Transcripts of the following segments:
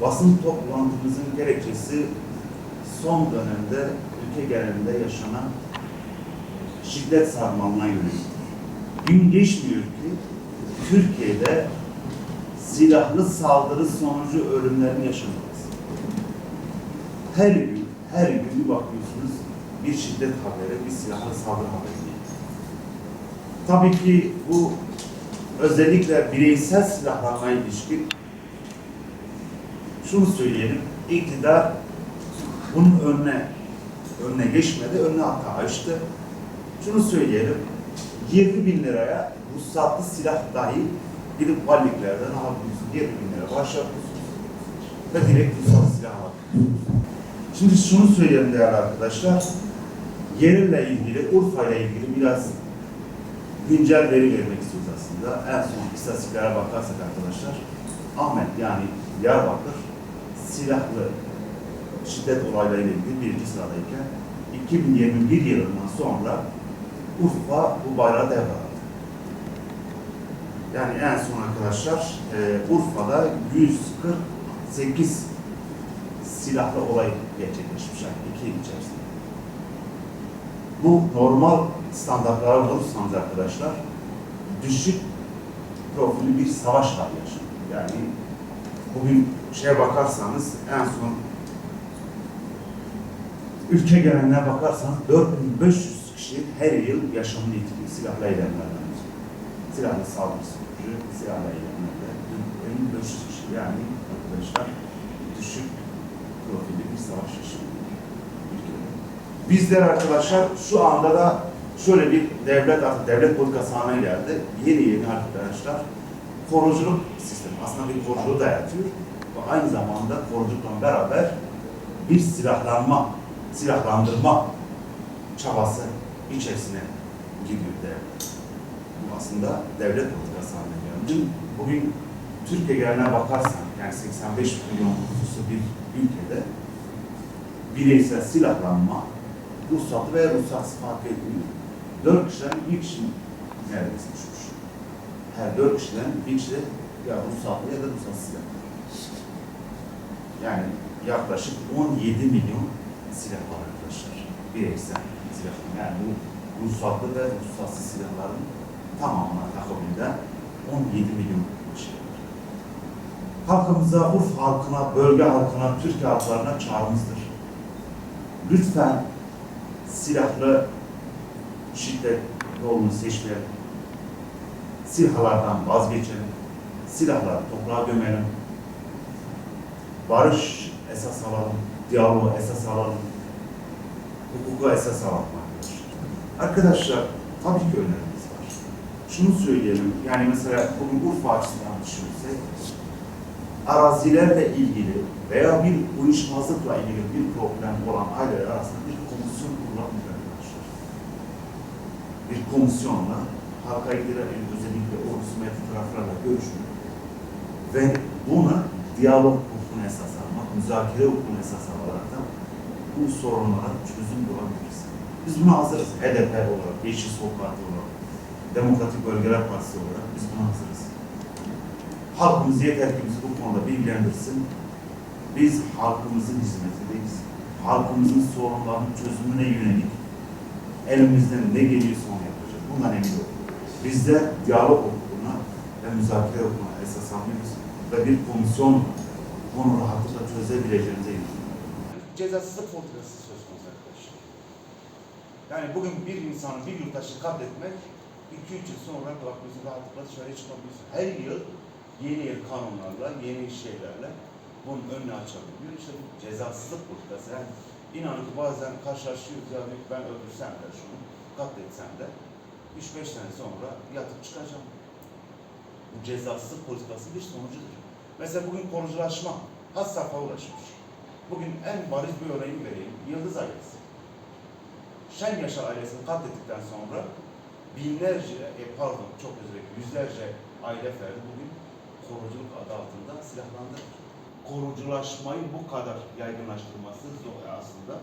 basın toplantımızın gerekçesi son dönemde ülke genelinde yaşanan şiddet sarmalına yönelik. Gün geçmiyor ki Türkiye'de silahlı saldırı sonucu ölümlerin yaşanması. Her gün, her gün bir bakıyorsunuz bir şiddet haberi, bir silahlı saldırı haberi. Tabii ki bu özellikle bireysel silahlanmaya ilişkin şunu söyleyelim, iktidar bunun önüne önüne geçmedi, önüne hatta açtı. Şunu söyleyelim, 20 bin liraya ruhsatlı silah dahi gidip valiliklerden alabiliyorsunuz. 20 bin lira başlatıyorsunuz ve direkt ruhsatlı silah alabiliyorsunuz. Şimdi şunu söyleyelim değerli arkadaşlar, yerle ilgili, Urfa ile ilgili biraz güncel veri vermek istiyoruz aslında. En son istatistiklere bakarsak arkadaşlar, Ahmet yani Diyarbakır silahlı şiddet olaylarıyla ilgili birinci sıradayken 2021 yılından sonra Urfa bu bayrağı devraldı. Yani en son arkadaşlar e, Urfa'da 148 silahlı olay gerçekleşmiş yani iki yıl içerisinde. Bu normal standartlara olursanız arkadaşlar düşük profilli bir savaş hali yaşanıyor. Yani bugün şeye bakarsanız en son ülke geneline bakarsanız 4500 kişi her yıl yaşamını yitiriyor silahlı eylemlerden. Silahlı saldırı sonucu, silahlı eylemlerle 4500 kişi yani arkadaşlar düşük profilli bir savaş ülkede. Bizler arkadaşlar şu anda da şöyle bir devlet artık devlet politikası haline geldi. Yeni yeni arkadaşlar koruculuk sistemi aslında bir koruculuğu dayatıyor. Ve aynı zamanda koruculukla beraber bir silahlanma, silahlandırma çabası içerisine gidiyor devlet. Bu aslında devlet politikası geldi. Dün, bugün Türkiye geneline bakarsan yani 85 milyon nüfusu bir ülkede bireysel silahlanma ruhsatlı ve ruhsatsız fark etmiyor. Dört kişiden bir kişi neredeyse düşmüş. Her dört kişiden bir kişi ya ruhsatlı ya da ruhsatsız var. Yani yaklaşık 17 milyon silah var arkadaşlar. Bireysel silah. Yani bu ruhsatlı ve ruhsatsız silahların tamamına takımında 17 milyon şey var. Halkımıza, Urfa halkına, bölge halkına, Türkiye halklarına çağrımızdır. Lütfen silahlı şiddet yolunu seçmeyelim. Silahlardan vazgeçelim. Silahları toprağa gömelim. Barış esas alalım. Diyaloğu esas alalım. Hukuku esas arkadaşlar. Arkadaşlar tabii ki önerimiz var. Şunu söyleyelim. Yani mesela bugün Urfa açısından düşünürsek arazilerle ilgili veya bir uyuşmazlıkla ilgili bir problem olan aileler arasında bir komisyon kurulabilir arkadaşlar. Bir komisyonla halka ilgili özellikle o hükümeti taraflarla görüşülür ve buna diyalog hukukuna esas almak, müzakere hukukuna esas alarak da bu sorunlara çözüm bulabiliriz. Biz buna hazırız. HDP olarak, Yeşil Sol Parti olarak, Demokratik Bölgeler Partisi olarak biz buna hazırız. Halkımız yeter ki bizi bu konuda bilgilendirsin. Biz halkımızın hizmetindeyiz. Halkımızın sorunlarının çözümüne yönelik elimizden ne geliyorsa onu yapacağız. Bundan emin olun. Bizde diyalog hukukuna ve müzakere hukukuna esas alıyoruz ve bir komisyon bunu rahatlıkla çözebileceğimize inanıyorum. Cezasızlık politikası söz konusu arkadaşlar. Yani bugün bir insanı, bir yurttaşı katletmek 2-3 yıl sonra bakıyorsun rahatlıkla dışarıya çıkabiliyorsun. Her yıl yeni yeni kanunlarla, yeni şeylerle bunun önünü açabiliyor. İşte bu cezasızlık politikası. Yani inanın ki bazen karşılaşıyoruz ya ben öldürsem de şunu, katletsem de 3-5 sene sonra yatıp çıkacağım. Bu cezasızlık politikası bir sonucudur. Mesela bugün koruculaşma has safha ulaşmış. Bugün en bariz bir örneğini vereyim. Yıldız ailesi. Şen Yaşar ailesini katlettikten sonra binlerce, e, pardon çok özür dilerim, yüzlerce aile ferdi bugün koruculuk adı altında silahlandırılır. Koruculaşmayı bu kadar yaygınlaştırması zor aslında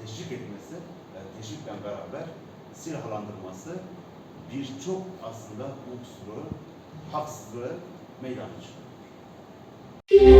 teşvik etmesi ve teşvikle beraber silahlandırması birçok aslında unsuru, haksızlığı meydana çıkarıyor.